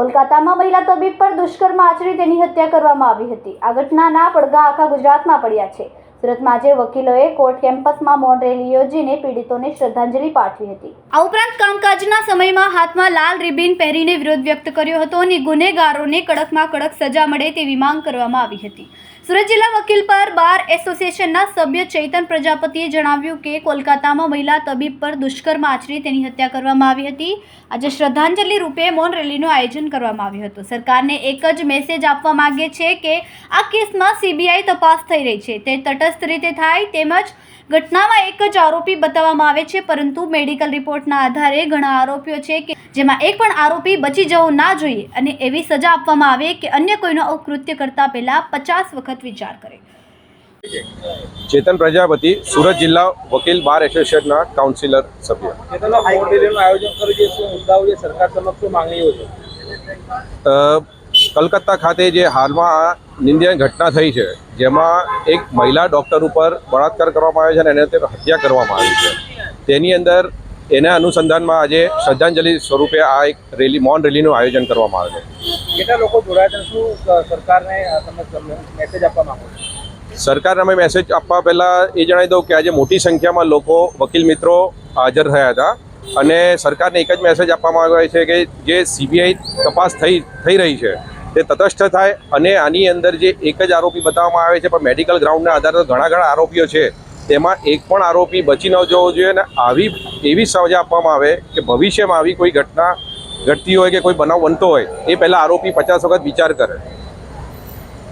કોલકાતામાં મહિલા તબીબ પર દુષ્કર્મ આચરી તેની હત્યા કરવામાં આવી હતી. આ ઘટનાના પડઘા આખા ગુજરાતમાં પડ્યા છે. સુરતમાં આજે વકીલોએ કોર્ટ કેમ્પસમાં મૌન રેલી યોજીને પીડિતોને શ્રદ્ધાંજલિ પાઠવી હતી. આ ઉપરાંત કામકાજના સમયમાં હાથમાં લાલ રિબિન પહેરીને વિરોધ વ્યક્ત કર્યો હતો અને ગુનેગારોને કડકમાં કડક સજા મળે તેવી માંગ કરવામાં આવી હતી. સુરત જિલ્લા વકીલ પર બાર એસોસિએશનના સભ્ય ચૈતન પ્રજાપતિએ જણાવ્યું કે કોલકાતામાં મહિલા તબીબ પર દુષ્કર્મ આચરી તેની હત્યા કરવામાં આવી હતી. આજે શ્રદ્ધાંજલિ રૂપે મૌન રેલીનું આયોજન કરવામાં આવ્યું હતું. સરકારને એક જ મેસેજ આપવા માંગે છે કે આ કેસમાં સીબીઆઈ તપાસ થઈ રહી છે. તે તટસ્થ રીતે થાય તેમજ ઘટનામાં એક જ આરોપી બતાવવામાં આવે છે પરંતુ મેડિકલ રિપોર્ટના આધારે ઘણા આરોપીઓ છે કે જેમાં એક પણ આરોપી બચી જવો ના જોઈએ અને એવી સજા આપવામાં આવે કે અન્ય કોઈનો અકૃત્ય કરતા પહેલા પચાસ વખત વિચાર કરે. ચેતન પ્રજાપતિ સુરત જિલ્લા વકીલ બાર એસોસિએશનના કાઉન્સિલર સભ્ય. આયોજન કર્યું છે શું મુદ્દાઓ છે સરકાર સમક્ષ માંગણીઓ છે? અ, કલકત્તા ખાતે જે હાલમાં આ ઘટના થઈ છે જેમાં એક મહિલા ડૉક્ટર ઉપર બળાત્કાર કરવામાં આવ્યો છે અને એને તે હત્યા કરવામાં આવી છે. તેની અંદર એના અનુસંધાનમાં આજે શ્રદ્ધાંજલિ સ્વરૂપે આ એક રેલી મૌન રેલીનું આયોજન કરવામાં આવ્યું છે. કેટલા લોકો જોડાયા શું સરકારને તમે મેસેજ આપવા માંગો છો? સરકારને અમે મેસેજ આપવા પહેલાં એ જણાવી દઉં કે આજે મોટી સંખ્યામાં લોકો વકીલ મિત્રો હાજર થયા હતા અને સરકારને એક જ મેસેજ આપવામાં આવ્યો છે કે જે સીબીઆઈ તપાસ થઈ થઈ રહી છે. તે તટસ્થ થાય અને આની અંદર જે એક જ આરોપી બતાવવામાં આવે છે, પણ મેડિકલ ગ્રાઉન્ડના આધારે ઘણા ઘણા આરોપીઓ છે. તેમાં એક પણ આરોપી બચી ન જવો જોઈએ અને આવી, એવી સજા આપવામાં આવે કે ભવિષ્યમાં આવી કોઈ ઘટના ઘટતી હોય કે કોઈ બનાવ બનતો હોય, એ પહેલાં આરોપી પચાસ વખત વિચાર કરે.